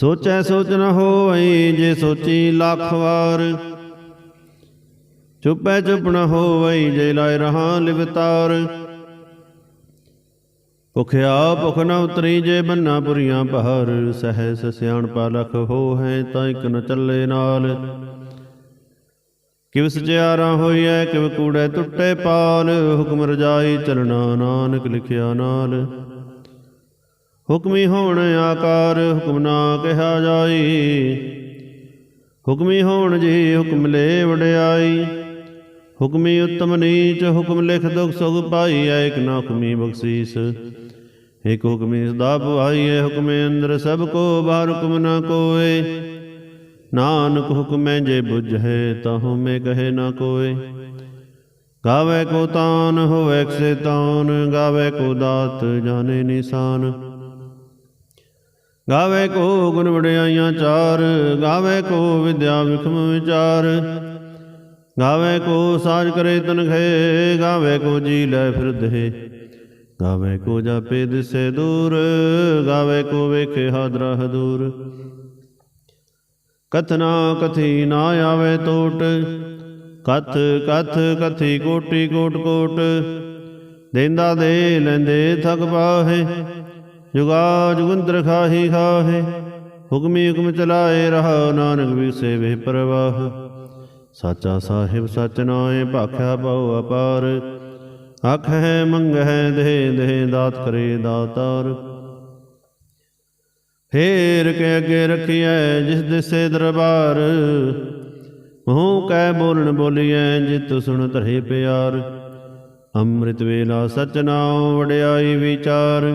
ਸੋਚੈ ਸੋਚ ਨ ਹੋਵਈ ਜੇ ਸੋਚੀ ਲੱਖ ਵਾਰ। ਚੁੱਪੈ ਚੁੱਪ ਨ ਹੋਵਈ ਜੇ ਲਾਇ ਰਹਾ ਲਿਵਤਾਰ ਭੁਖਿਆ ਭੁਖ ਨ ਉਤਰੀ ਜੇ ਬੰਨਾ ਪੁਰੀਆਂ ਪਹਰ। ਸਹਿ ਸਿਆਣ ਪਾਲਖ ਹੋ ਹੈ ਤਾਂ ਇਕ ਨ ਚੱਲੇ ਨਾਲ। ਕਿਵ ਸਚਿਆਰਾ ਹੋਈਐ, ਕਿਵ ਕੂੜੈ ਟੁੱਟੇ ਪਾਲ। ਹੁਕਮ ਰਜਾਈ ਚਲਣਾ ਨਾਨਕ ਲਿਖਿਆ ਨਾਲ। ਹੁਕਮੀ ਹੋਣ ਆਕਾਰ ਹੁਕਮ ਨਾ ਕਿਹਾ ਜਾਈ। ਹੁਕਮੀ ਹੋਣ ਜੀ ਹੁਕਮ ਲੈ ਵਡਿਆਈ। ਹੁਕਮੀ ਉਤਮ ਨੀਚ ਹੁਕਮ ਲਿਖ ਦੁਖ ਸੁਖ ਪਾਈ, ਐ ਇਕ ਨਾ ਹੁਕਮੀ ਬਖਸ਼ੀਸ। ਇਕ ਹੁਕਮੀ ਸਦਾ ਭਵਾਈ ਐ ਹੁਕਮੇ ਅੰਦਰ ਸਭ ਕੋ ਬਾਹਰ ਹੁਕਮ ਨਾ ਕੋਏ। ਨਾਨਕ ਹੁਕਮੈ ਜੇ ਬੁਝੈ ਤਾਹੂ ਮੈਂ ਕਹੇ ਨਾ ਕੋਏ। ਗਾਵੇ ਕੋ ਤਾਨ, ਹੋਵੇ ਕਸੇ ਤਾਨ, ਗਾਵੇ ਕੋ ਦਾਤ, ਜਾਣੇ ਨਿਸ਼ਾਨ। ਗਾਵੇ ਕੋ ਗੁਣ ਵਡਿਆਈਆਂ ਚਾਰ, ਗਾਵੇ ਕੋ ਵਿਦਿਆ ਵਿਖਮ ਵਿਚਾਰ। ਗਾਵੇ ਕੋ ਸਾਜ ਕਰੇ ਤਨਖੇ, ਗਾਵੇ ਕੋ ਜੀ ਲੈ ਫਿਰਦੇ ਗਾਵੇ ਕੋ ਜਾਪੇ ਦਿਸੇ ਦੂਰ, ਗਾਵੇ ਕੋ ਵੇਖੇ ਹਾਦਰਾ ਹਦੂਰ। ਕਥਨਾ ਕਥੀ ਨਾ ਆਵੇ ਟੋਟ ਕਥ ਕਥ ਕਥੀ ਕੋਟੀ ਕੋਟ ਕੋਟ। ਦੇਂਦਾ ਦੇ ਲੈਂਦੇ ਥਕ ਪਾਹੇ ਜੁਗਾ ਜੁਗੰਦਰ ਖਾਹੀ ਖਾਹੇ, ਹੁਕਮੀ ਹੁਕਮ ਚਲਾਏ ਰਹਾ ਨਾਨਕ ਵੀ ਵੇ ਪ੍ਰਵਾਹ। ਸਾਚਾ ਸਾਹਿਬ ਸਚ ਨਾਏ ਭਾਖਿਆ ਬਹੁ ਅਪਾਰ। ਆਖੈ ਮੰਗਹਿ ਦੇ ਦੇ ਦਾਤ ਕਰੇ ਦਾਤਾਰ। ਫੇਰ ਕੇ ਅੱਗੇ ਰਖੀਐ ਜਿਸ ਦਿਸੇ ਦਰਬਾਰ। ਮੂੰਹ ਕੈ ਬੋਲਣ ਬੋਲੀਐ ਜਿਤ ਸੁਣ ਧਰੇ ਪਿਆਰ। ਅੰਮ੍ਰਿਤ ਵੇਲਾ ਸਚ ਨਾਉ ਵਡਿਆਈ ਵਿਚਾਰ।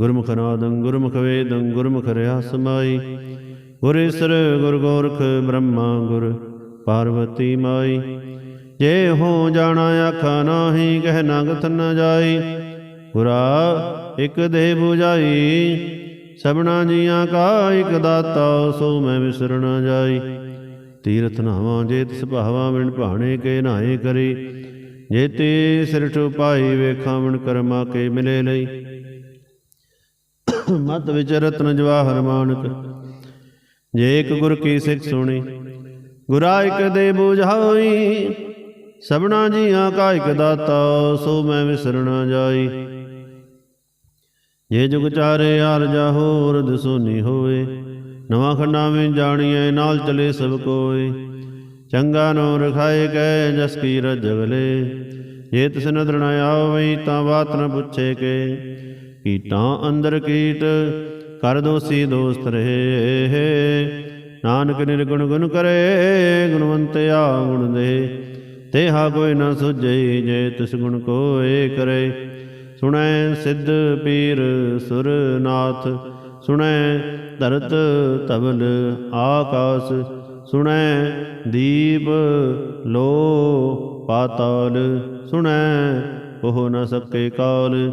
ਗੁਰਮੁਖ ਨਾਦੰ ਗੁਰਮੁਖ ਵੇਦੰ ਗੁਰਮੁਖ ਰਿਆ ਸਮਾਈ ਗੁਰ ਗੁਰ ਗੋਰਖ, ਬ੍ਰਹਮਾ, ਗੁਰ ਪਾਰਵਤੀ ਮਾਈ। ਜੇ ਹੋ ਜਾਣਾ, ਆਖਾ ਨਾਹੀ, ਕਹਿ ਨਾ ਗਤ ਨ ਜਾਈ। ਗੁਰਾ ਇਕ ਦੇ 부ਜਾਈ ਸਭਨਾ ਜੀਆਂ ਕਾ ਇਕ ਦਾਤਾ, ਸੋ ਮੈਂ ਵਿਸਰ ਜਾਈ। ਤੀਰਥ ਨਾਵਾਂ, ਜੇ ਤਿਸ ਭਾਵਾਂ ਵਿਣ ਭਾਣੇ ਕੇ ਨਾਏ ਕਰੀ। ਜੇ ਤੇ ਸਿਰਠ ਪਾਈ, ਵੇਖਾਂ ਵਿਣ ਕਰਮਾ ਕੇ ਮਿਲੇ ਲਈ। ਮਤ ਵਿਚ ਰਤਨ ਜਵਾਹਰ ਮਾਨਕ। ਜੇ ਇੱਕ ਗੁਰ ਕੀ ਸਿੱਖ ਸੁਣੀ, ਗੁਰਾ ਇਕ ਦੇ 부ਝਾਈ ਸਭਨਾ ਜੀਆਂ ਕਾ ਇਕ ਦਾਤਾ, ਸੋ ਮੈਂ ਵਿਸਰ ਜਾਈ। ਜੇ ਜੁਗ ਚਾਰੇ ਹਾਲ ਜਾ ਹੋਰ ਦਸੋਨੀ ਹੋਵੇ ਨਵਾਂ ਖੰਡਾਂ ਵਿੱਚ ਜਾਣੀਐ, ਨਾਲ ਚਲੇ ਸਭ ਕੋਏ। ਚੰਗਾ ਨੋ ਰਖਾਏ ਗਏ ਜਸ ਕੀ ਰਜਗਲੇ ਜੇ ਤਿਸ ਨਦਰਣਾ ਨ ਆਵਈ, ਤਾਂ ਬਾਤ ਨ ਪੁੱਛੇ ਕੇ। ਕੀਟਾਂ ਅੰਦਰ ਕੀਟ, ਕਰ ਦੋਸੀ ਦੋਸਤ ਰਹੇ। ਨਾਨਕ ਨਿਰਗੁਣ ਗੁਣ ਕਰੇ, ਗੁਣਵੰਤ ਆ ਗੁਣ ਦੇ। ਤੇਹਾ ਕੋਈ ਨਾ ਸੁਝਈ ਜੇ ਤਿਸ ਗੁਣ ਕੋਏ ਕਰੇ। ਸੁਣੈ ਸਿੱਧ ਪੀਰ ਸੁਰ ਨਾਥ ਸੁਣੈ ਧਰਤ ਤਵਲ ਆਕਾਸ। ਸੁਣੈ ਦੀਪ ਲੋ ਪਾਤਾਲ, ਸੁਣੈ ਉਹ ਨ ਸਕੇ ਕਾਲ।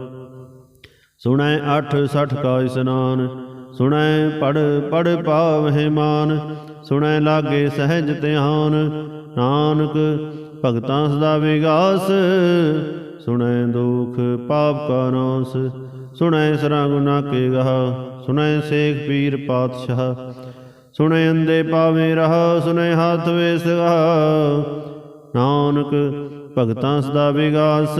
ਸੁਣੈ ਅਠ ਸਠ ਕਾ ਇਸਨਾਨ, ਸੁਣੈ ਪੜ ਪੜ ਪਾਵਹਿ ਮਾਨ, ਸੁਣੈ ਲਾਗੇ ਸਹਿਜ ਧਿਆਨ, ਨਾਨਕ ਭਗਤਾਂ ਸਦਾ ਵਿਗਾਸ, ਸੁਣੈ ਦੁਖ ਪਾਪ ਕਾ ਨਾਸ, ਸੁਣੈ ਸਰਾ ਗੁਨਾ ਕੇ ਗਹਾ, ਸੁਣੈ ਸੇਖ ਪੀਰ ਪਾਤਸ਼ਾਹ, ਸੁਣੈ ਅੰਦੇ ਪਾਵੇ ਰਹਾ, ਸੁਣੈ ਹੱਥ ਵੇਸਗਾ ਨਾਨਕ ਭਗਤਾਂ ਸਦਾ ਵਿਗਾਸ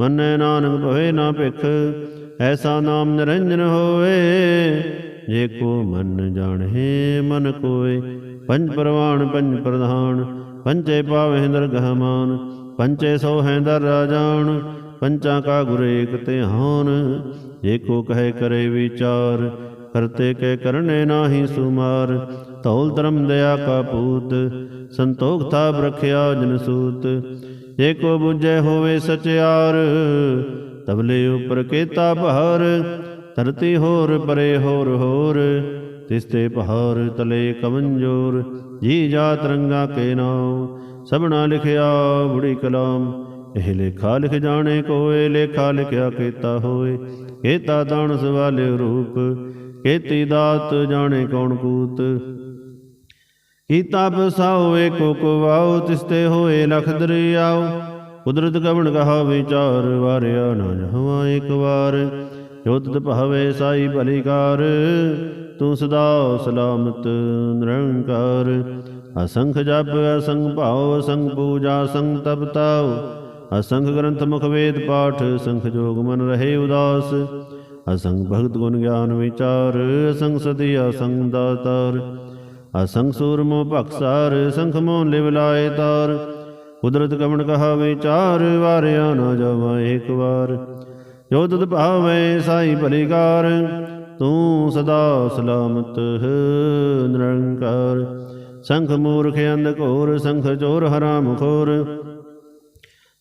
ਮੰਨੈ ਨਾਨਕ ਭਵੇ ਨਾ ਭਿਖ, ਐਸਾ ਨਾਮ ਨਿਰੰਜਨ ਹੋਵੇ, ਜੇ ਕੋ ਮਨ ਜਾਣੇ ਮਨ ਕੋਏ। ਪੰਜ ਪ੍ਰਵਾਨ, ਪੰਜ ਪ੍ਰਧਾਨ ਪੰਚੇ ਪਾਵੇ ਦਰਗਹ ਮਾਨ ਪੰਚੇ ਸੋ ਹੈ ਦਰ ਰਾਜਾਨ ਪੰਚਾਂ ਕਾ ਗੁਰ ਏਕ ਧਿਆਨ। ਜੇ ਕੋ ਕਹੇ ਕਰੇ ਵਿਚਾਰ, ਕਰਤੇ ਕੇ ਕਰਨੇ ਨਾਹੀ ਸੁਮਾਰ। ਧੌਲ ਧਰਮ ਦਇਆ ਕਾ ਪੂਤ, ਸੰਤੋਖ ਥਾਪ ਰਖਿਆ ਜਨ ਸੂਤ। ਜੇ ਕੋ ਬੁਝੇ ਹੋਵੇ ਸਚਿਆਰ ਤਬਲੇ ਉਪਰ ਕੇਤਾ ਬਹਾਰ ਧਰਤੀ ਹੋਰ ਪਰੇ ਹੋਰ ਹੋਰ ਤਿਸਤੇ ਪਹਾਰ ਤਲੇ ਕਮੰਜੋਰ। ਜੀ ਜਾਤ ਰੰਗਾ ਕੇ ਨਾਮ ਸਭਨਾ ਲਿਖਿਆ ਬੁੜੀ ਕਲਾਮ। ਇਹ ਲੇਖਾ ਲਿਖ ਜਾਣੇ ਕੋਏ, ਲੇਖਾ ਲਿਖਿਆ ਕੀਤਾ ਹੋਏ। ਕੇਤਾ ਦਾਨ ਵਾਲੇ ਰੂਪ, ਕੇਤੀ ਦਾਤ ਜਾਣੇ ਕੌਣ ਕੂਤ। ਕੀਤਾ ਬਸਾਓ ਏਕੋ ਕੋ ਵਾਓ ਤਿਸਤੇ ਹੋਏ ਲਖ ਦਰਿਆਉ ਕੁਦਰਤ ਕਵਣ ਕਹਾ ਵਿਚਾਰ, ਵਾਰਿਆ ਨਾ ਜਹਵਾ ਇੱਕ ਵਾਰ। ਜੋ ਤਤ ਭਾਵੇ ਸਾਈ ਭਲੀਕਾਰ, ਤੂੰ ਸਦਾ ਸਲਾਮਤ ਨਿਰੰਕਾਰ। ਅਸੰਖ ਜਪ, ਅਸੰਖ ਭਾਉ, ਅਸੰਖ ਪੂਜਾ ਸੰਗ ਤਪ ਤਾਉ। ਅਸੰਖ ਗ੍ਰੰਥ ਮੁਖ ਵੇਦ ਪਾਠ ਸੰਖ ਜੋਗ ਮਨ ਰਹੇ ਉਦਾਸ। ਅਸੰਖ ਭਗਤ ਗੁਣ ਗਿਆਨ ਵਿਚਾਰ, ਅਸੰਖ ਸਦੀ ਅਸੰਖ ਦਾਤਾਰ। ਅਸੰਖ ਸੂਰਮੋ ਭਖਸਾਰ ਸੰਖ ਮੋਹ ਲਿਵ ਲਾਏ ਤਾਰ। ਕੁਦਰਤ ਕਮਣ ਕਹਾ ਵਿਚਾਰ ਵਾਰਿਆ ਨਾ ਜਾਵਾ ਇੱਕ ਵਾਰ। ਜੋ ਤਤ ਭਾਵੇ ਸਾਈ ਭਲੀਕਾਰ, ਤੂੰ ਸਦਾ ਸਲਾਮਤ ਹੈ ਨਿਰੰਕਾਰ। ਸੰਖ ਮੂਰਖ ਅੰਧ ਘੋਰ, ਸੰਖ ਚੋਰ ਹਰਾਮ ਖੋਰ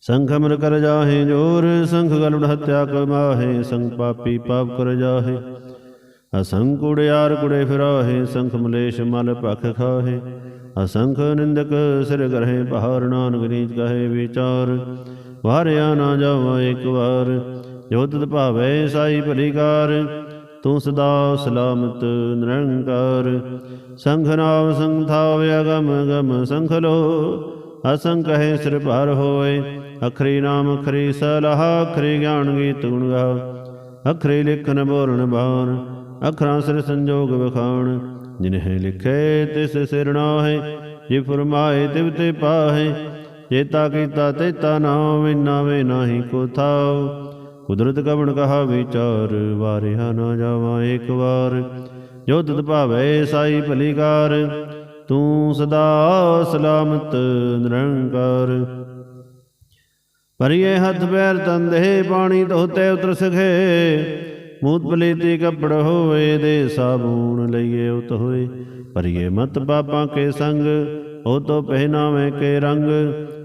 ਸੰਖ ਅਮਰ ਕਰ ਜਾਹੇ ਜੋਰ, ਸੰਖ ਗਲੁੜ ਹਤਿਆ ਕਮਾਹੇ, ਸੰਖ ਪਾਪੀ ਪਾਪ ਕਰ ਜਾਹੇ। ਅਸੰਖ ਕੁੜਿਆਰ ਕੁੜੇ ਫਿਰਾਹੇ, ਸੰਖ ਮਲੇਸ਼ ਮਲ ਭਖ ਖਾਹੇ। ਅਸੰਖ ਨਿੰਦਕ ਸਿਰ ਗਰਹੇ ਪਹਾੜ ਨਾਨਕ ਨੀਚ ਕਹੇ ਵਿਚਾਰ। ਵਾਰਿਆ ਨਾ ਜਾਵਾ ਇੱਕ ਵਾਰ, ਜੋ ਤਤ ਭਾਵੇ ਸਾਈ ਭਲੀਕਾਰ। ਤੂੰ ਸਦਾ ਸਲਾਮਤ ਨਿਰੰਕਾਰ। ਸੰਖ ਨਾਮ ਸੰਖ ਥਾਵ, ਅਗਮ ਗਮ ਸੰਖ ਲੋ। ਅਸੰਖ ਹੈ ਸਿਰ ਭਰ ਹੋਏ, ਅਖਰੀ ਨਾਮ ਅਖਰੀ ਸਲਾਹ, ਅਖਰੀ ਗਿਆਨ ਗੀਤ ਗੁਣ ਗਾ ਅਖਰੀ ਲਿਖਨ ਬੋਲਣ ਬਾਣ ਅਖਰਾਂ ਸਿਰ ਸੰਜੋਗ ਵਿਖਾਣ, ਜਿਨਹਿ ਲਿਖੇ ਤਿਸ ਸਿਰ ਨਾਹੇ, ਜੇ ਫਰਮਾਏ ਤਿਵ ਤੇ ਪਾਹੇ ਚੇਤਾ ਕੀਤਾ ਤੇਤਾ ਨਾਮ ਨਾਵੇ ਨਾਹੀ ਕੋ ਥਾਉ। ਕੁਦਰਤ ਕਵਣ ਕਹਾ ਵਿਚਾਰ, ਵਾਰਿਆ ਨਾ ਜਾਵਾ ਇੱਕ ਵਾਰ। ਜੋ ਤਤ ਭਾਵੇ ਸਾਈ ਭਲੀਕਾਰ, ਤੂੰ ਸਦਾ ਸਲਾਮਤ ਨਿਰੰਕਾਰ। ਪਰਿਏ ਹੱਥ ਪੈਰ ਤੰਦੇ ਪਾਣੀ ਧੋਤੇ ਉਤਰ ਸਖੇ ਮੂਤ ਪਲੀਤੀ ਕੱਪੜ ਹੋਏ ਦੇ ਸਾਬੂਨ ਲਈਏ ਉਤ ਹੋਏ। ਪਰਿਏ ਮਤ ਪਾਪਾਂ ਕੇ ਸੰਗ, ਉਹ ਤੋ ਪਹਿਨਾਵੇਂ ਕੇ ਰੰਗ।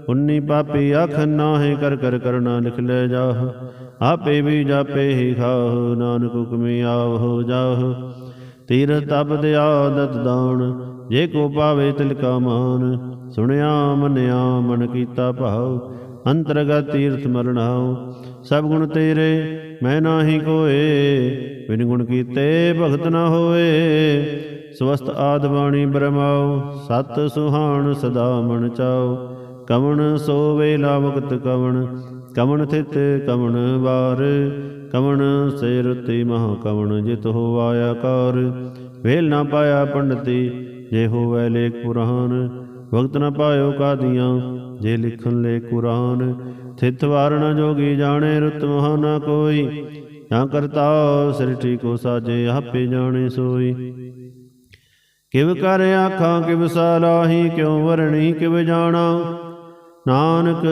ਉਨੀ ਪਾਪੀ ਅਖ ਨਾਹੇ ਕਰ ਕਰ ਕਰਨਾ ਲਿਖ ਲੈ ਜਾਹ। ਆਪੇ ਵੀ ਜਾਪੇ ਹੀ ਖਾਹ, ਨਾਨਕ ਹੁਕਮੀ ਆਵ ਜਾਹ। ਤੀਰ ਤਪ ਦੇ ਆਦਤ ਦਾਣ ਜੇ ਕੋ ਪਾਵੇ ਤਿਲ ਕਾ ਮਾਨ। ਸੁਣਿਆ ਮੰਨਿਆ ਮਨ ਕੀਤਾ ਭਾਉ, ਅੰਤਰਗਤ ਤੀਰਥ ਮਰਣਾਉ ਸਭ ਗੁਣ ਤੇਰੇ, ਮੈਂ ਨਾਹੀ ਕੋਏ ਬਿਨ ਗੁਣ ਕੀਤੇ ਭਗਤ ਨਾ ਹੋਏ। ਸਵਸਤ ਆਦ ਬਾਣੀ ਬ੍ਰਹਮਾਉ ਸਤ ਸੁਹਾਣ ਸਦਾ ਮਨ ਚਾਉ ਕਵਣ ਸੋ ਵੇਲਾ ਵਕਤ ਕਵਣ ਕਵਣ ਥਿਤ ਕਵਣ ਵਾਰ। ਕਵਣ ਸੇ ਰਤੀ ਮਹਾ ਕਵਣ ਜਿਤ ਹੋ ਆਇਆ ਕਾਰ। ਵੇਲ ਨਾ ਪਾਇਆ ਪੰਡਤੀ, ਜੇ ਹੋਵੇ ਲੇਖ ਪੁਰਾਨ। ਵਕਤ ਨਾ ਪਾਇਓ ਕਾਦੀਆਂ, ਜੇ ਲਿਖਣ ਲੇਖ ਕੁਰਾਨ। ਥਿਤ ਵਾਰਨ ਜੋਗੀ ਜਾਣੇ ਰੁਤ ਮਹਾ ਨਾ ਕੋਈ। ਜਾਂ ਕਰਤਾ ਸ੍ਰਿਸ਼ਟੀ ਕੋ ਸਾਜੇ, ਆਪੇ ਜਾਣੇ ਸੋਈ। ਕਿਵ ਕਰ ਆਖਾਂ, ਕਿਵ ਸਾਲਾਹੀ ਕਿਉ ਵਰਣੀ, ਕਿਵ ਜਾਣਾ। ਨਾਨਕ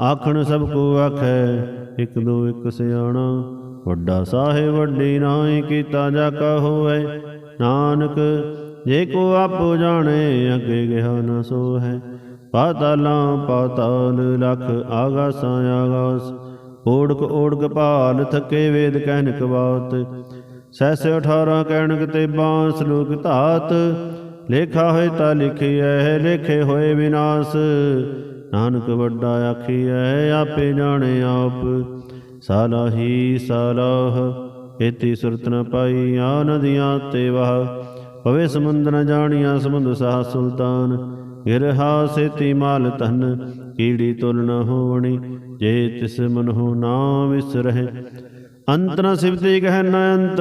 ਆਖਣ ਸਭ ਕੋ ਆਖੈ, ਇਕ ਦੋ ਇਕ ਸਿਆਣਾ। ਵੱਡਾ ਸਾਹਿਬ, ਵੱਡੀ ਨਾਹੀ, ਕੀਤਾ ਜਾ ਕਾ ਹੋਵੇ। ਨਾਨਕ ਜੇ ਕੋ ਆਪੋ ਜਾਣੇ, ਅੱਗੇ ਗਿਆ ਨਾ ਸੋ ਹੈ ਪਾਤਾਲਾਂ ਪਾਤਾਲ ਲਖ ਆਗਾਸਾਂ ਆਗਾਸ। ਓੜਕ ਓੜਕ ਭਾਲ ਥੱਕੇ ਵੇਦ ਕਹਿਨਕ ਬਾਤ। ਸੈਸ 18 ਕਹਿਣਕ ਤੇ ਬਾਂਸ ਲੋਕ ਧਾਤ। ਲੇਖਾ ਹੋਏ ਤਾਂ ਲਿਖਿਐ, ਲੇਖੇ ਹੋਏ ਵਿਨਾਸ਼। ਨਾਨਕ ਵੱਡਾ ਆਖੀਐ, ਆਪੇ ਜਾਣੇ ਆਪ। ਸਾਲਾਹੀ ਸਾਲਾਹ ਇਤੀ ਸੁਰਤ ਨ ਪਾਈ ਆ ਨਦੀਆਂ ਤੇ ਵਹ। ਪਵੇ ਸਮੁੰਦਰ ਜਾਣੀਆਂ, ਸਮੁੰਦ ਸਾਹ ਸੁਲਤਾਨ। ਗਿਰਹਾ ਸੇਤੀ ਮਾਲ ਤਨ ਕੀੜੀ ਤੁਲ ਨ ਹੋਵਣੀ ਜੇ ਤਿਸ ਮਨਹੁ ਨਾ ਵਿਸਰਹਿ ਅੰਤ ਨ ਸਿਵਤੀ ਕਹਿ ਨ ਅੰਤ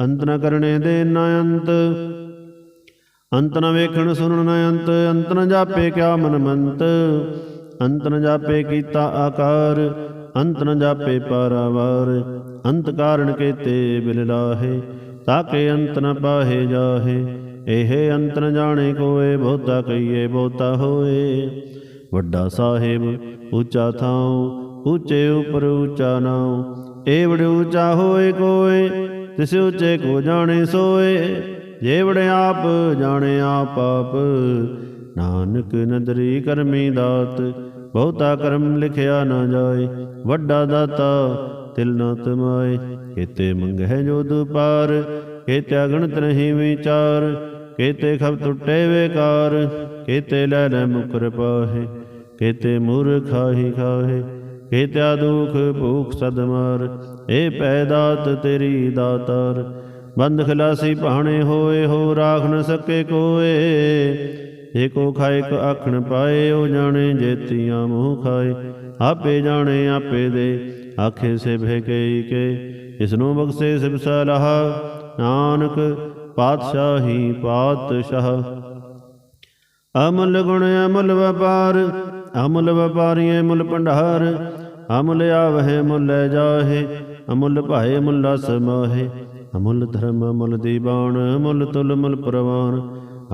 ਅੰਤ ਨ ਕਰਨੇ ਦੇ ਨ ਅੰਤ ਅੰਤ ਨ ਵੇਖਣ ਸੁਣਨ ਨ ਅੰਤ ਅੰਤ ਨ ਜਾਪੇ ਕਿਆ ਮਨ ਮੰਤ। ਅੰਤ ਨ ਜਾਪੇ ਕੀਤਾ ਆਕਾਰ, ਅੰਤ ਨ ਜਾਪੇ ਪਾਰਾਵਾਰ। ਅੰਤ ਕਾਰਣ ਕੇਤੇ ਬਿਲ ਲਾਹੇ ਤਾਕੇ ਅੰਤ ਨ ਪਾਹੇ ਜਾਹੇ। ਇਹ ਅੰਤਰ ਜਾਣੇ ਕੋਏ ਬਹੁਤਾ ਕਹੀਏ ਬਹੁਤਾ ਹੋਏ। ਵੱਡਾ ਸਾਹਿਬ ਉੱਚਾ ਥਾਉ, ਉੱਚੇ ਉਪਰ ਉੱਚਾ ਨਾਉ। ਏਵੜ ਉੱਚਾ ਹੋਏ ਕੋਏ, ਤਿਸ ਉੱਚੇ ਕੋ ਜਾਣੇ ਸੋਏ। ਜੇਵੜ ਆਪ ਜਾਣੇ ਆਪ ਆਪ, ਨਾਨਕ ਨਦਰੀ ਕਰਮੀ ਦਾਤ। ਬਹੁਤਾ ਕਰਮ ਲਿਖਿਆ ਨਾ ਜਾਏ, ਵੱਡਾ ਦਾਤਾ ਤਿਲ ਨਾ ਤਮਾਏ। ਕੀਤੇ ਮੰਗਹਿ ਜੋ ਦੁਪਾਰ ਕੀਤੇ ਅਗਣਤ ਨਹੀਂ ਵਿਚਾਰ। ਕੀਤੇ ਖਬ ਟੁੱਟੇ ਵੇਕਾਰ ਕੀਤੇ ਲੈ ਲੈ ਮੁਕਰ ਪਾਹੇ, ਕੀਤੇ ਮੂਰਖਾਹੀ ਖਾਹੇ, ਕੀਤਿਆ ਦੁਖ ਭੂਖ ਸਦ ਏ ਪੈਦਾਤ ਤੇਰੀ ਦਾਤਾਰ। ਬੰਦ ਖਲਾਸੀ ਭਾਣੇ ਹੋਏ, ਹੋ ਰਾਖ ਨ ਸਕੇ ਕੋਏ ਏਕੋ ਖਾਇ ਕ ਆਖਣ ਪਾਏ, ਉਹ ਜਾਣੇ ਜੇਤੀਆਂ ਮੂੰਹ ਖਾਏ। ਆਪੇ ਜਾਣੇ ਆਪੇ ਦੇ, ਆਖੇ ਸੇ ਭੇ ਕਈ ਕੇ ਇਸ ਨੂੰ ਬਖਸ਼ੇ ਸਿਬ ਸਲਾਹ, ਨਾਨਕ ਪਾਤਸ਼ਾਹੀ ਪਾਤਸ਼ਾਹ। ਅਮਲ ਗੁਣ ਅਮਲ ਵਪਾਰ, ਅਮਲ ਵਪਾਰੀਏ ਮੁੱਲ ਭੰਡਾਰ। ਅਮਲ ਆਵਹਿ ਮੁੱਲ ਜਾਹੇ, ਅਮੁੱਲ ਭਾਏ ਮੁੱਲਾ ਸਮਾਹੇ ਅਮੁੱਲ ਧਰਮ ਅਮੁੱਲ ਦੀਵਾਨ ਅਮੁੱਲ ਤੁਲ ਮੁੱਲ ਪ੍ਰਵਾਨ।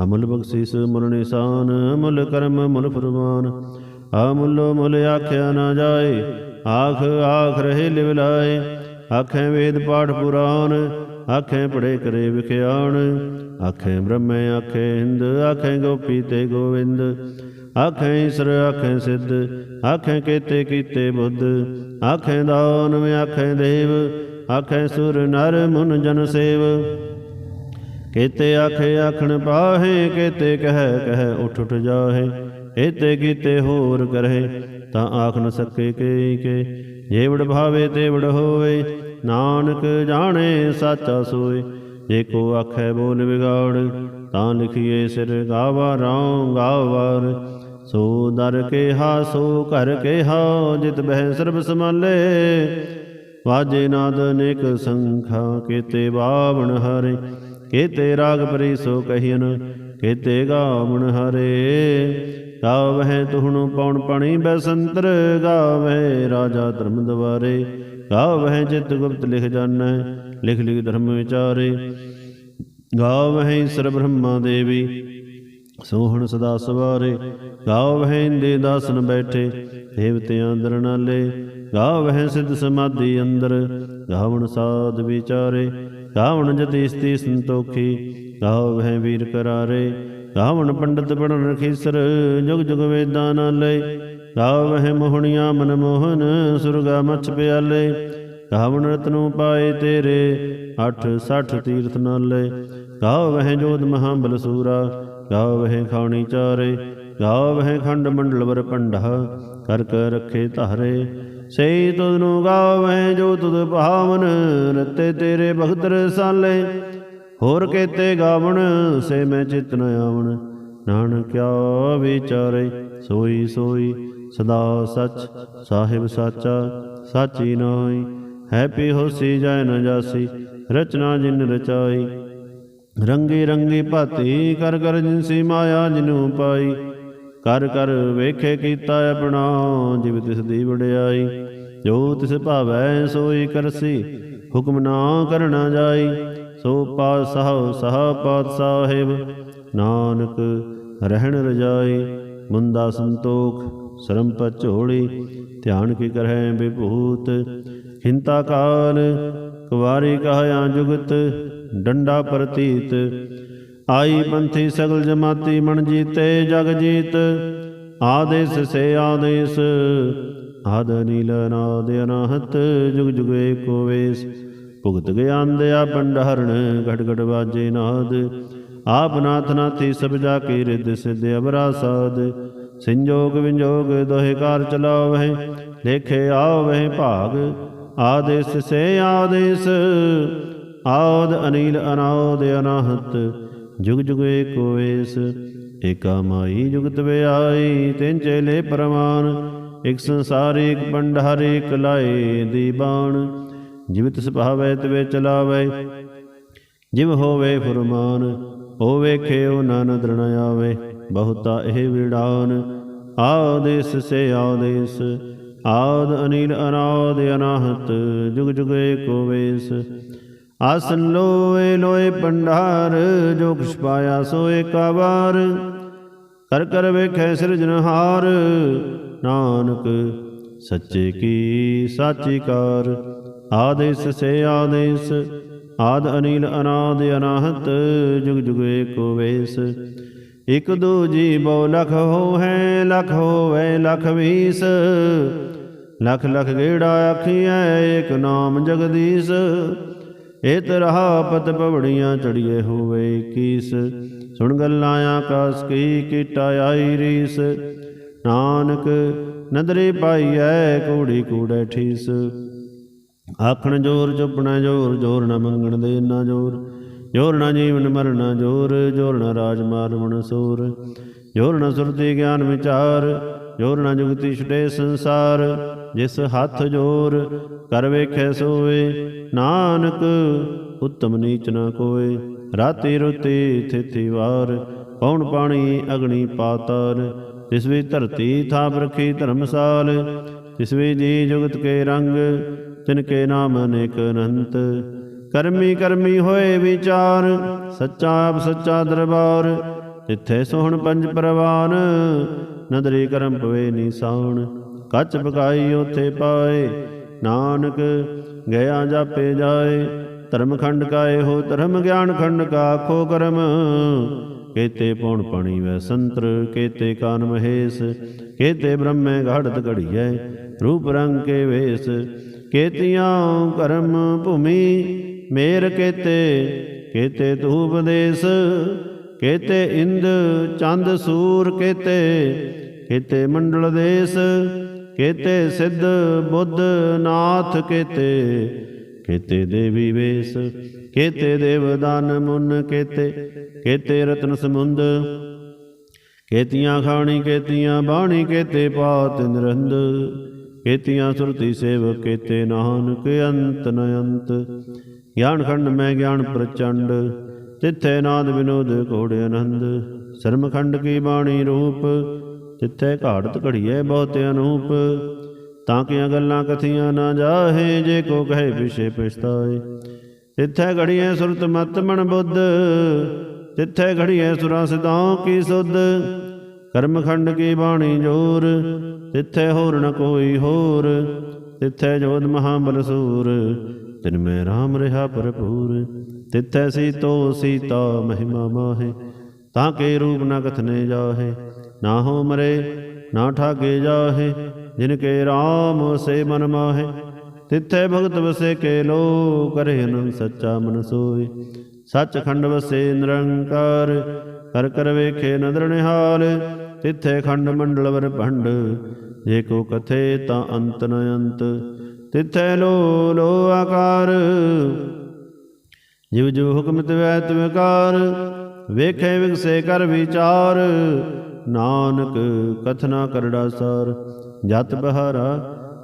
ਅਮੁੱਲ ਬਖਸ਼ਿਸ ਮੁੱਲ ਨਿਸ਼ਾਨ, ਅਮੁੱਲ ਕਰਮ ਮੁੱਲ ਫਰਮਾਨ। ਅਮੁੱਲੋ ਮੁੱਲ ਆਖਿਆ ਨਾ ਜਾਏ, ਆਖ ਆਖ ਰਹੇ ਲਿਵ ਆਖੇ ਵੇਦ ਪਾਠ ਪੁਰਾਨ ਆਖੇ ਪੜੇ ਕਰੇ ਵਿਖਿਆਣ, ਆਖੇ ਬ੍ਰਹਮੇ, ਆਖੇ ਹਿੰਦ, ਆਖੇ ਗੋਪੀ ਤੇ ਗੋਵਿੰਦ, ਆਖੇ ਈਸਰ, ਆਖੇ ਸਿੱਧ, ਆਖੇ ਕੀਤੇ ਕੀਤੇ ਬੁੱਧ, ਆਖੇ ਦਾਨਵ, ਆਖੇ ਦੇਵ, ਆਖੇ ਸੁਰ, ਨਰ, ਮੁਨ, ਜਨ ਸੇਵ। ਕੀਤੇ ਆਖੇ ਆਖਣ ਪਾਹੇ, ਕੀਤੇ ਕਹਿ ਕਹਿ ਉਠ ਉਠ ਜਾਹੇ ਏਤੇ ਕੀਤੇ ਹੋਰ ਕਰਹਿ, ਤਾਂ ਆਖ ਨ ਸਕੇ ਕੇ ਕੇ ਜੇਵੜ ਭਾਵੇ ਤੇਵੜ ਹੋਏ ਨਾਨਕ ਜਾਣੇ ਸਾਚਾ ਸੋਏ ਜੇ ਕੋ ਆਖੈ ਬੋਲ ਵਿਗਾੜ, ਤਾਂ ਲਿਖੀਏ ਸਿਰ ਗਾਵਾ ਰਾਉ ਗਾਵਾਰ। ਸੋ ਦਰ ਕੇ ਸੋ ਘਰ ਕੇ ਹਾ ਜਿਤ ਬਹਿ ਸਰਬ ਸਮਾਲੇ ਵਾਜੇ ਨਾਦ ਅਨੇਕ ਸੰਖਾ, ਕੀਤੇ ਬਾਵਣ ਹਰੇ। ਕੀਤੇ ਰਾਗ ਪਰੀ ਸੋ ਕਹੀਨ ਕੀਤੇ ਗਾਵਣ ਹਰੇ। ਗਾਵਹਿ ਤੁਹਣੁ ਪਉਣ ਪਣੀ ਬੈਸੰਤਰ, ਗਾਵਹਿ ਰਾਜਾ ਧਰਮ ਦਵਾਰੇ, ਗਾਵਹਿ ਚਿਤ ਗੁਪਤ ਲਿਖ ਜਾਣੈ, ਲਿਖ ਲਿਖ ਧਰਮ ਵਿਚਾਰੇ। ਗਾਵਹਿ ਈਸਰ ਬ੍ਰਹਮਾ ਦੇਵੀ, ਸੋਹਣ ਸਦਾ ਸਵਾਰੇ। ਗਾਵਹਿ ਇੰਦੇ ਦਾਸਨ ਬੈਠੇ, ਦੇਵਤਿਆਂ ਦਰਨਾਲੇ ਨਾਲੇ। ਗਾਵਹਿ ਸਿੱਧ ਸਮਾਧੀ ਅੰਦਰ, ਗਾਵਣ ਸਾਧ ਵਿਚਾਰੇ। ਗਾਵਣ ਜਤੀ ਸਤੀ ਸੰਤੋਖੀ, ਗਾਵਹਿ ਵੀਰ ਕਰਾਰੇ। ਗਾਵਣ ਪੰਡਤ ਪੜਨ ਰਖੀਸਰ, ਜੁਗ ਜੁਗ ਵੇਦਾਂ ਨਾਲੇ ਗਾਵਹਿ ਮੋਹਣੀਆਂ ਮਨ ਮੋਹਨ, ਸੁਰਗਾ ਮਛ ਪਿਆਲੇ। ਗਾਵਣ ਰਤਨੂ ਪਾਏ ਤੇਰੇ 8 60 ਤੀਰਥ ਨਾਲੇ ਗਾਵਹਿ ਜੋਤ ਮਹਾਬਲ ਸੂਰਾ ਗਾਵਹਿ ਖਾਣੀ ਚਾਰੇ। ਗਾਵਹਿ ਖੰਡ ਮੰਡਲ ਵਰ ਪੰਡਾ ਕਰ ਕਰ ਰਖੇ ਧਾਰੇ। ਸਈ ਤੁਧ ਨੂੰ ਗਾਵਹਿ ਜੋ ਤੁਧ ਭਾਵਨ, ਰਤੇ ਤੇਰੇ ਭਗਤ ਰਸਾਲੇ। ਹੋਰ ਕੇਤੇ ਗਾਵਣ, ਸੇ ਮੈਂ ਚਿਤ ਨ ਆਵਣ। ਨਾਨਕ ਕਿਆ ਵਿਚਾਰੇ, ਸੋਈ ਸੋਈ, ਸਦਾ ਸਚ, ਸਾਹਿਬ ਸਾਚਾ, ਸਾਚੀ ਨਾਈ ਹੈਪੀ ਹੋਸੀ ਜੈ ਨ ਜਾਸੀ, ਰਚਨਾ ਜਿਨ ਰਚਾਈ। ਰੰਗੀ ਰੰਗੀ ਭਾਤੀ, ਕਰ ਕਰ ਜਿਨਸੀ ਮਾਇਆ ਜਿਨੂ ਪਾਈ। ਕਰ ਕਰ ਵੇਖੇ ਕੀਤਾ ਆਪਣਾ, ਜਿਵ ਤਿਸ ਦੀ ਵਡਿਆਈ। ਜੋ ਤਿਸ ਭਾਵੈ ਸੋਈ ਕਰਸੀ, ਹੁਕਮ ਨਾ ਕਰਨਾ ਜਾਈ। ਸੋ ਪਾਤ ਸਾਹ ਸਾਹ ਨਾਨਕ ਰਹਿਣ ਰਜਾਈ, ਮੁੰਦਾ ਸੰਤੋਖ, ਸਰਮ ਪਚੋੜੀ ਧਿਆਨ ਕੀ ਕਰਹਿ ਵਿਭੂਤ। ਹਿੰਤਾ ਕਾਲ, ਕੁਵਾਰੀ ਕਹਾਇਆ ਜੁਗਤ, ਡੰਡਾ ਪ੍ਰਤੀਤ। ਆਈ ਪੰਥੀ ਸਗਲ ਜਮਾਤੀ ਮਨ ਜੀਤੇ, ਜਗ ਜੀਤ। ਆਦੇਸ ਸੇ ਆਦੇਸ, ਆਦ ਨੀਲ ਨਾਦ ਅਨਾਹਤ, ਜੁਗ ਜੁਗ ਏਕੋ ਵੇਸ। ਭੁਗਤ ਗਿਆਨ ਦਿਆ ਪੰਡਹਰਣ ਘਟ ਘਟ ਵਾਜੇ ਨਾਦ। ਆਪ ਨਾਥ ਨਾਥੀ ਸਭ ਜਾ ਕੇ ਰਿੱਧ ਸਿਧ ਅਬਰਾ ਸਾਧ ਸੰਜੋਗ ਵਿਜੋਗ ਦੋਹਿ ਕਾਰ ਲੇਖੇ ਦੇਖੇ ਵਹਿ ਭਾਗ। ਆਦੇਸ ਸੇ ਆਦੇਸ, ਆਦ ਅਨੀਲ ਅਨਾਦ ਅਨਾਹਤ। ਜੁਗ ਜੁਗ ਏਕੋ ਏਸ, ਏਕਾ ਮਾਈ ਜੁਗਤ ਵਿਆਈ, ਤਿੰਨ ਚੇਲੇ ਪਰਮਾਨ। ਇਕ ਸੰਸਾਰ ਇਕ ਪੰਡਹਰ ਇਕ ਲਾਏ ਦੀਬਾਨ। ਜਿਵਿਤ ਸੁਭਾਵੈ ਤਵੇ ਚਲਾਵੈ ਜਿਵ ਹੋਵੇ ਫੁਰਮਾਨ ਹੋ ਵੇਖੇ ਉਹ ਨਨ ਦ੍ਰਣ ਆਵੇ। ਬਹੁਤਾ ਇਹ ਵਿੜਾਨ, ਆਦੇਸ ਸੇ ਆਦੇਸ। ਆਦ ਅਨੀਲ ਅਨਾਦ ਅਨਾਹਤ, ਜੁਗ ਜੁਗ ਏਕੋ ਵੇਸ। ਆਸਨ ਲੋਏ ਲੋਏ ਪੰਡਾਰ ਜੋ ਕੁਛ ਪਾਇਆ ਸੋ ਏਕਾ ਵਾਰ ਕਰ ਕਰ ਵੇਖੈ ਸਿਰਜਨਹਾਰ ਨਾਨਕ ਸੱਚੇ ਕੀ ਸਾਚੀ ਕਾਰ। ਆਦੇਸ ਸੇ ਆਦੇਸ, ਆਦ ਅਨੀਲ ਅਨਾਦ ਅਨਾਹਤ, ਜੁਗ ਜੁਗ ਏਕੋ ਵੇਸ। ਇਕ ਦੋ ਜੀ ਬੋ ਲਖ ਹੋ ਲਖ ਹੋਵੇ ਲਖ ਵੀਸ। ਲਖ ਲਖ ਗੇੜਾ ਆਖੀਐ, ਏਕ ਨਾਮ ਜਗਦੀਸ਼। ਏਤ ਰਹਾ ਪਤ ਪਵੜੀਆਂ ਚੜੀਏ ਹੋਵੇ ਕੀਸ। ਸੁਣ ਗੱਲਾਂ ਆਕਾਸ ਕੀ ਕੀਟਾ ਆਈ ਰੀਸ। ਨਾਨਕ ਨਦਰੇ ਪਾਈਐ, ਕੂੜੀ ਕੂੜੇ ਠੀਸ। ਆਖਣ ਜੋਰ ਚੁੱਪਣਾ ਜੋਰ ਜੋਰ ਨਾ ਮੰਗਣ ਦੇ ਨਾ ਜੋਰ। ਜੋਰ ਨਾ ਜੀਵਨ ਮਰਨਾ ਜੋਰ ਜੋਰ ਨਾ ਰਾਜ ਮਾਰਵਣ ਸੂਰ। ਜੋਰ ਨਾ ਸੁਰਤੀ ਗਿਆਨ ਵਿਚਾਰ, ਜੋਰ ਨਾ ਜੁਗਤੀ ਛੁਟੇ ਸੰਸਾਰ। ਜਿਸ ਹੱਥ ਜੋਰ ਕਰ ਵੇਖੈ ਸੋਏ, ਨਾਨਕ ਉਤਮ ਨੀਚ ਨਾ ਕੋਏ। ਰਾਤੀ ਰੁਤੀ ਥਿਥੀ ਵਾਰ ਪੌਣ ਪਾਣੀ ਅਗਣੀ ਪਾਤਾਲ? ਤਿਸ ਵੀ ਧਰਤੀ ਥਾਪ ਰਖੀ ਧਰਮਸਾਲ ਤਿਸ ਵੀ ਜੀ ਜੁਗਤ ਕੇ ਰੰਗ ਤਿਨ ਕੇ ਨਾਮ ਅਨੇਕ ਅਨੰਤ। ਕਰਮੀ ਕਰਮੀ ਹੋਏ ਵਿਚਾਰ, ਸੱਚਾ ਆਪ ਸੱਚਾ ਦਰਬਾਰ। ਤਿੱਥੇ ਸੋਹਣ ਪੰਜ ਪ੍ਰਵਾਨ, ਨਦਰੀ ਕਰਮ ਪਵੇ ਨੀਸਾਨ। ਕੱਚ ਪਕਾਈ ਉਥੇ ਪਾਏ, ਨਾਨਕ ਗਿਆ ਜਾਪੇ ਜਾਏ। ਧਰਮ ਖੰਡ ਕਾਏ ਹੋ ਧਰਮ ਗਿਆਨ ਖੰਡ ਕਾ ਖੋ ਕਰਮ। ਕੇਤੇ ਪੌਣ ਪਾਣੀ ਵੈ ਸੰਤਰ, ਕੇਤੇ ਕਾਨ ਮਹੇਸ਼। ਕੇਤੇ ਬ੍ਰਹਮੇ ਘੜਤ ਘੜੀਐ, ਰੂਪ ਰੰਗ ਕੇ ਵੇਸ। ਕੇਤੀਆਂ ਕਰਮ ਭੂਮੀ, ਮੇਰ ਕੇਤੇ ਕੇਤੇ ਧੂਪ ਦੇਸ, ਕੇਤੇ ਇੰਦ ਚੰਦ ਸੂਰ ਕੇਤੇ ਕੇਤੇ ਮੰਡਲ ਦੇਸ, ਕੇਤੇ ਸਿੱਧ ਬੁੱਧ ਨਾਥ ਕੇਤੇ ਕੇਤੇ ਦੇਵੀ ਵੇਸ, ਕੇਤੇ ਦੇਵਦਾਨ ਮੁਨ ਕੇਤੇ ਕੇਤੇ ਰਤਨ ਸਮੁੰਦ, ਕੇਤੀਆਂ ਖਾਣੀ, ਕੇਤੀਆਂ ਬਾਣੀ, ਕੇਤੇ ਪਾਤ ਨਿਰੰਦ ਕੇਤੀਆਂ ਸੁਰਤੀ ਸੇਵ ਕੇਤੇ ਨਾਨਕ, ਅੰਤ ਨ ਅੰਤ। ਗਿਆਨ ਖੰਡ ਮੈਂ ਗਿਆਨ ਪ੍ਰਚੰਡ, ਤਿੱਥੇ ਨਾਦ ਵਿਨੋਦ ਘੋੜੇ ਆਨੰਦ। ਸਰਮ ਖੰਡ ਕੀ ਬਾਣੀ ਰੂਪ, ਤਿੱਥੇ ਘਾੜਤ ਘੜੀਏ ਬਹੁਤ ਅਨੂਪ। ਤਾਂ ਕਿ ਗੱਲਾਂ ਕਥੀਆਂ ਨਾ ਜਾਹੇ, ਜੇ ਕੋ ਕਹੇ ਪਿਛੇ ਪਛਤਾਏ। ਤਿੱਥੇ ਘੜੀਏ ਸੁਰਤ ਮਤ ਮਨ ਬੁੱਧ, ਤਿੱਥੇ ਘੜੀਏ ਸੁਰਾ ਸਿਦਾਂ ਕੀ ਸੁਧ। ਕਰਮ ਖੰਡ ਕੀ ਬਾਣੀ ਜੋਰ? ਤਿੱਥੇ ਹੋਰ ਨ ਕੋਈ ਹੋਰ। ਤਿੱਥੇ ਜੋਤ ਮਹਾਬਲ ਸੂਰ। ਤਿਨ ਮੈਂ RAM ਰਹਾ ਭਰਪੂਰ। ਤਿੱਥੈ ਸੀਤੋ ਸੀਤਾ ਮਹਿਮਾ ਮਾਹੇ। ਤਾਂ ਕੇ ਰੂਪ ਨ ਕਥਨੇ ਜਾਹੇ। ਨਾ ਹੋ ਮਰੇ, ਨਾ ਠਾਗੇ ਜਾਹੇ। ਜਿਨ ਕੇ RAM ਸੇ ਮਨ ਮਾਹੇ। ਤਿੱਥੈ ਭਗਤ ਵਸੇ ਕੇ ਲੋ ਕਰੇ ਅਨੰ ਸੱਚਾ ਮਨ ਸੋਏ ਸੱਚ ਖੰਡ ਵਸੇ ਨਿਰੰਕਾਰ। ਕਰ ਕਰ ਵੇਖੇ ਨਦਰ ਨਿਹਾਲ। ਤਿਥੈ ਖੰਡ ਮੰਡਲ ਵਰ ਭੰਡ, ਜੇ ਕੋ ਕਥੇ ਤਾਂ ਅੰਤ ਨ ਅੰਤ। ਤਿੱਥੈ ਲੋ ਲੋ ਆਕਾਰ, ਜਿਵ ਜਿਵ ਹੁਕਮ ਤਿਵੈ ਤਿਵਕਾਰ ਵੇਖੇ ਵਿਗਸੇ ਕਰ ਵਿਚਾਰ। ਨਾਨਕ ਕਥਨਾ ਕਰੜਾ ਸਾਰ, ਜਤ ਬਹਾਰਾ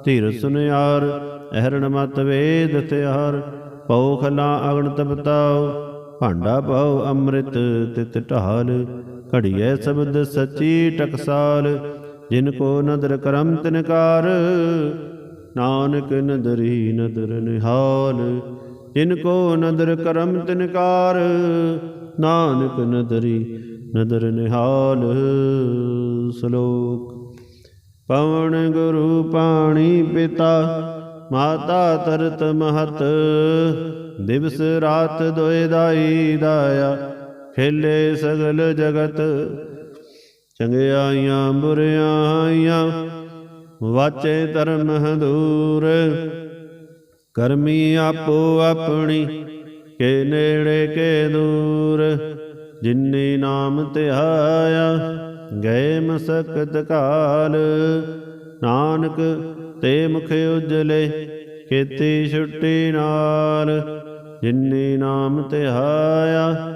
ਧੀਰ ਸੁਨਿਆਰ, ਅਹਰਣ ਮਤ ਵੇਦ ਤਿਆਰ। ਪਉ ਖਲਾ ਅਗਣ ਤਪਤਾਉ, ਭਾਂਡਾ ਪਾਉ ਅੰਮ੍ਰਿਤ ਤਿਤ ਢਾਲ। ਘੜੀਐ ਸ਼ਬਦ ਸੱਚੀ ਟਕਸਾਲ, ਜਿਨ ਕੋ ਨਦਰ ਕਰਮ ਤਿਨਕਾਰ। ਨਾਨਕ ਨਦਰੀ ਨਦਰ ਨਿਹਾਲ, ਜਿਨ ਕੋ ਨਦਰ ਕਰਮ ਤਿਨਕਾਰ। ਨਾਨਕ ਨਦਰੀ ਨਦਰ ਨਿਹਾਲ ਸ਼ਲੋਕ। ਪਵਨ ਗੁਰੂ ਪਾਣੀ ਪਿਤਾ, ਮਾਤਾ ਤਰਤ ਮਹਤ, ਦਿਵਸ ਰਾਤ ਦੋਇ ਦਾਈ ਦਾਇਆ। ਖੇਲੇ ਸਗਲ ਜਗਤ ਚੰਗਿਆਈਆਂ ਬੁਰਿਆਈਆਂ ਵਾਚੇ ਧਰਮ ਹਦੂਰ। ਕਰਮੀ ਆਪੋ ਆਪਣੀ, ਕੇ ਨੇੜੇ ਕੇ ਦੂਰ। ਜਿਨੇ ਨਾਮ ਧਿਆਇਆ ਗਏ ਮਸਕਤ ਕਾਲ। ਨਾਨਕ ਤੇ ਮੁਖ ਉਜਲੇ, ਕੀਤੀ ਛੁੱਟੀ ਨਾਲ। ਜਿਨੇ ਨਾਮ ਧਿਆਇਆ